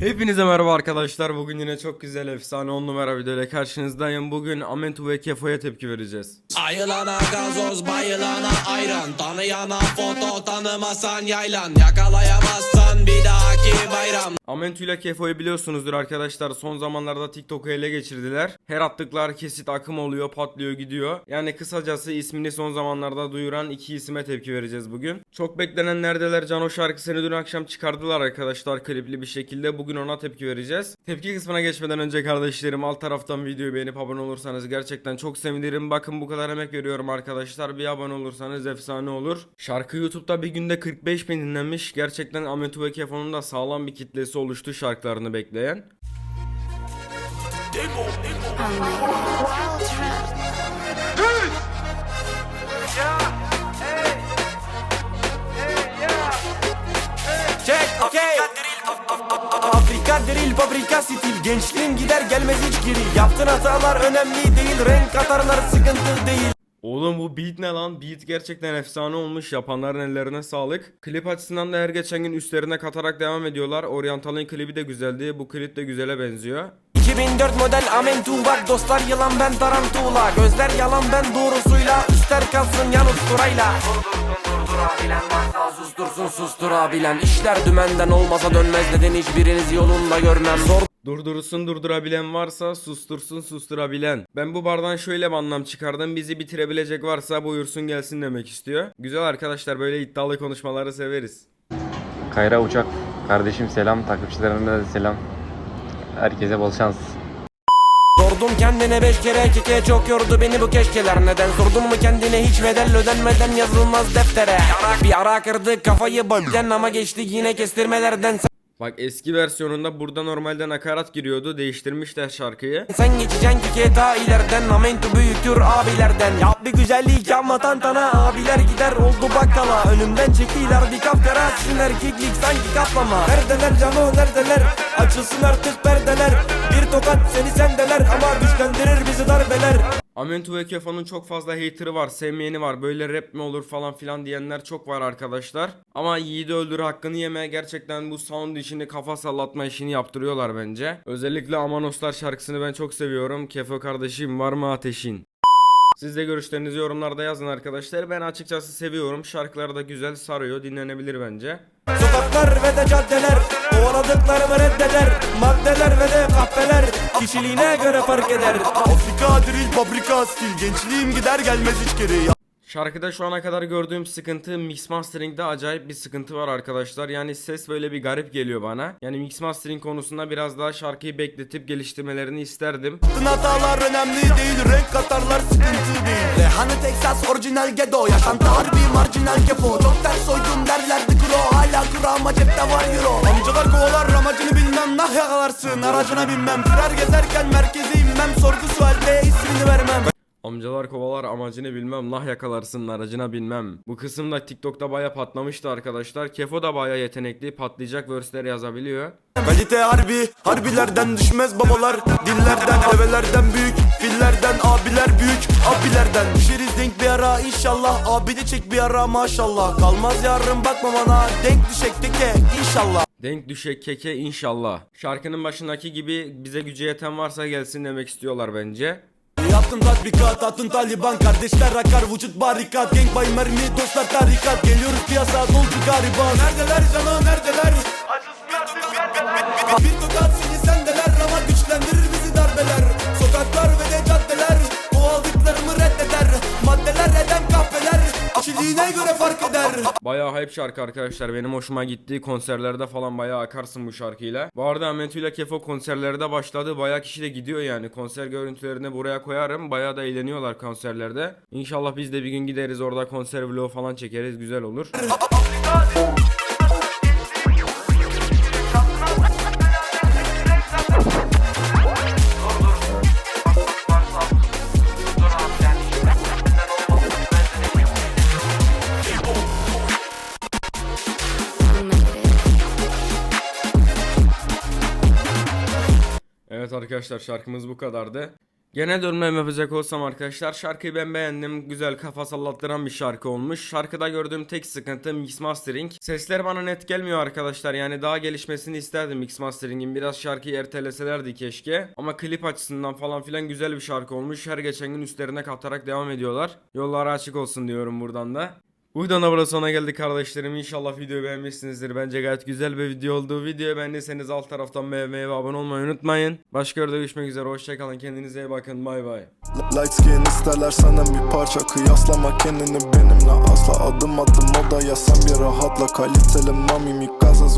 Hepinize merhaba arkadaşlar. Bugün yine çok güzel efsane 10 numara video ile karşınızdayım. Bugün Amentu ve Kefo'ya tepki vereceğiz. Ayılana gazoz bayılana ayran Tanıyana foto tanımasan yaylan Yakalayamazsan bir dahaki bayram Amentu ile Kefo'yu biliyorsunuzdur arkadaşlar. Son zamanlarda TikTok'u ele geçirdiler. Her attıkları kesit akım oluyor, patlıyor, gidiyor. Yani kısacası ismini son zamanlarda duyuran iki isime tepki vereceğiz bugün. Çok beklenen Neredeler Cano şarkısını dün akşam çıkardılar arkadaşlar klipli bir şekilde. Bugün ona tepki vereceğiz. Tepki kısmına geçmeden önce kardeşlerim alt taraftan videoyu beğenip abone olursanız gerçekten çok sevinirim. Bakın bu kadar emek veriyorum arkadaşlar. Bir abone olursanız efsane olur. Şarkı YouTube'da bir günde 45 bin dinlenmiş. Gerçekten Ahmet ve Kefo'nun da sağlam bir kitlesi oluştu şarkılarını bekleyen. Çek okey Afrika drill fabrika stil. Gençliğim gider gelmez hiç geri. Yaptığın hatalar önemli değil. Renk katarlar sıkıntı değil Oğlum bu beat ne lan? Beat gerçekten efsane olmuş. Yapanların ellerine sağlık. Klip açısından da her geçen gün üstlerine katarak devam ediyorlar. Oriental'ın klibi de güzeldi. Bu klip de güzele benziyor. 2004 model Amentu bak dostlar yılan ben tarantula Gözler yalan ben doğrusuyla Üstler kalsın yan usturayla Durdursun durdurabilen varsa sustursun susturabilen İşler dümenden olmasa dönmez neden hiçbiriniz yolunda görmem Zor Durdurursun durdurabilen varsa sustursun susturabilen. Ben bu bardan şöyle bir anlam çıkardım. Bizi bitirebilecek varsa buyursun gelsin demek istiyor. Güzel arkadaşlar böyle iddialı konuşmaları severiz. Kayra Uçak kardeşim selam takipçilerime de selam. Herkese bol şans. Sordum kendine beş kere keke çok yordu beni bu keşkeler. Neden sordun mu kendine hiç bedel ödenmeden yazılmaz deftere? Bir ara kırdı kafayı bölden ama geçti yine kestirmelerden Bak eski versiyonunda burada normalde nakarat giriyordu. Değiştirmişler şarkıyı. Sen geçeceksin ki daha ileriden Amento büyütür abilerden. Yap bir güzellik yapma tantana Abiler gider oldu bakkala. Önümden çekiler bir kapkara Sizin erkeklik sanki kaplama. Neredeler cano neredeler? Açılsın artık perdeler. Bir tokat seni sendeler Ama güçlendirir bizi darbeler Amentu ve Kefo'nun çok fazla haterı var, sevmeyeni var. Böyle rap mi olur falan filan diyenler çok var arkadaşlar. Ama yiğidi öldür hakkını yeme. Gerçekten bu sound işini kafa sallatma işini yaptırıyorlar bence. Özellikle Amanoslar şarkısını ben çok seviyorum. Kefo kardeşim var mı ateşin? Siz de görüşlerinizi yorumlarda yazın arkadaşlar. Ben açıkçası seviyorum. Şarkılar da güzel sarıyor. Dinlenebilir bence. Sokaklar ve de caddeler Kovaladıklarımı reddeder Maddeler ve de kahveler Kişiliğine göre fark eder Afrika drill fabrika stil Gençliğim gider gelmez hiç geri Şarkıda şu ana kadar gördüğüm sıkıntı mix mastering'de acayip bir sıkıntı var arkadaşlar. Yani ses böyle bir garip geliyor bana. Yani mix mastering konusunda biraz daha şarkıyı bekletip geliştirmelerini isterdim. Hatalar önemli değil Renk katarlar sıkıntı değil Rehanı Texas orijinal gedo Yaşantı harbi marjinal kepo Çok ters soydum derlerdi kuro Hala kura ama cepte var euro. Amcalar kovalar amacını bilmem. Nah yakalarsın aracına binmem. Sürer gezerken merkeze inmem. Sorgu sualde ismini vermem. Amcalar kovalar amacını bilmem. Nah yakalarsın aracına binmem. Bu kısımda TikTok'ta baya patlamıştı arkadaşlar. Kefo da baya yetenekli patlayacak verse'ler yazabiliyor. Kalite harbi, harbilerden düşmez babalar. Dillerden, develerden büyük, fillerden Abiler büyük, bir inşallah. Abi de çek bir ara maşallah. Kalmaz yarın bakma bana. Denk düşek teke inşallah. Denk düşek keke inşallah. Şarkının başındaki gibi bize gücü yeten varsa gelsin demek istiyorlar bence. Yaptım tatbikat, atın taliban. Kardeşler akar, vücut barikat. Gang bay mermi, dostlar tarikat. Geliyoruz piyasa, dolcu gariban. Neredeler canım, neredeler? Bir tokat seni sendeler Kişiliğine göre fark eder Bayağı hype şarkı arkadaşlar benim hoşuma gitti. Konserlerde falan bayağı akarsın bu şarkıyla. Bu arada Ahmetu ile Kefo konserlerde başladı. Bayağı kişi de gidiyor yani. Konser görüntülerini buraya koyarım. Bayağı da eğleniyorlar konserlerde. İnşallah biz de bir gün gideriz orada konser vlogu falan çekeriz. Güzel olur. Arkadaşlar şarkımız bu kadardı. Genel yorumlarımı yapacak olsam arkadaşlar şarkıyı ben beğendim. Güzel kafa sallattıran bir şarkı olmuş. Şarkıda gördüğüm tek sıkıntı mix mastering. Sesler bana net gelmiyor arkadaşlar. Yani daha gelişmesini isterdim mix masteringin. Biraz şarkıyı erteleselerdi keşke. Ama klip açısından falan filan güzel bir şarkı olmuş. Her geçen gün üstlerine katarak devam ediyorlar. Yolları açık olsun diyorum buradan da. Bu videonun sona geldik kardeşlerim. İnşallah videoyu beğenmişsinizdir. Bence gayet güzel bir video oldu. Videoyu beğendiyseniz alt taraftan beğenmeyi ve abone olmayı unutmayın. Başka videoda görüşmek üzere. Hoşçakalın. Kendinize iyi bakın. Bay bay. Light skin isterler senden bir parça Kıyaslama kendini benimle asla Adım adım o da ya sen bir rahatla Kaliteli mami mi gaza